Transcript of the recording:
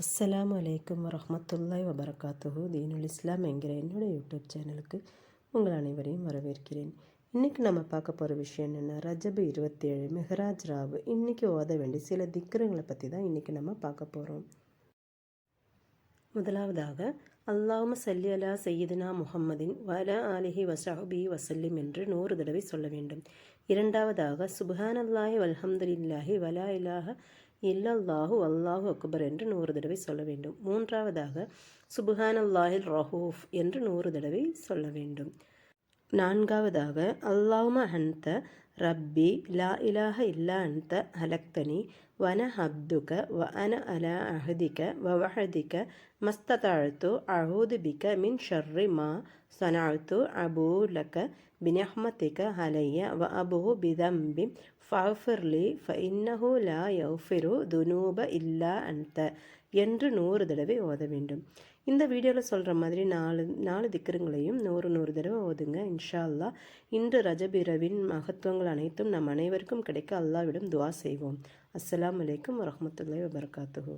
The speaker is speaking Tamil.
அஸ்ஸலாமு அலைக்கும் வரமத்துல்லாய் வபரகாத்துஹு. தீனுல் இஸ்லாம் என்கிற என்னோட யூடியூப் சேனலுக்கு உங்கள் அனைவரையும் வரவேற்கிறேன். இன்றைக்கி நம்ம பார்க்க போகிற விஷயம் என்னென்னா ரஜபு இருபத்தேழு மெஹராஜ் ராவு. இன்றைக்கி ஓத வேண்டிய சில திக்கரங்களை பற்றி தான் இன்றைக்கி நம்ம பார்க்க போகிறோம் முதலாவதாக அல்லாம சல்லி அலா சையீதுனா முஹம்மதின் வல ஆலிஹி வசஹபி வசல்லிம் என்று நூறு தடவை சொல்ல வேண்டும். இரண்டாவதாக சுபஹானல்லாஹி வல்ஹம்துலில்லாஹி வலா இலாஹ இல்லல்லாஹு அல்லாஹு அக்பர் என்று நூறு தடவை சொல்ல வேண்டும். மூன்றாவதாக சுபஹானல்லாஹில் ரஹூஃப் என்று நூறு தடவை சொல்ல வேண்டும். நான்காவதாக அல்லாஹும ஹந்த ரப்பி லா இலாஹ இல்லா அந்த ஹலக்தனி வன ஹப்துக வ அன அலா அஹதிக வஹதிக மஸ்ததாழ்த்து அஹூது பிக மின் ஷர்ரி மா சனாழ்த்து அபூலக பினஹ்மதிக அலைய வ அபூ பிதம்பி ஃபஃபிர்லி ஃப இன்னஹு லா யௌஃபிரு துனூப இல்லா அந்த என்று நூறு தடவை ஓத வேண்டும். இந்த வீடியோவில் சொல்கிற மாதிரி நாலு நாலு திக்கருங்களையும் நூறு நூறு தடவை ஓதுங்க. இன்ஷா அல்லா இன்று ரஜபிரவின் மகத்துவங்கள் அனைத்தும் நம் அனைவருக்கும் கிடைக்க அல்லாவிடம் துவா செய்வோம். அஸ்லாம் வலைக்கம் வரமத்துல்லாய் வபர்காத்துகோ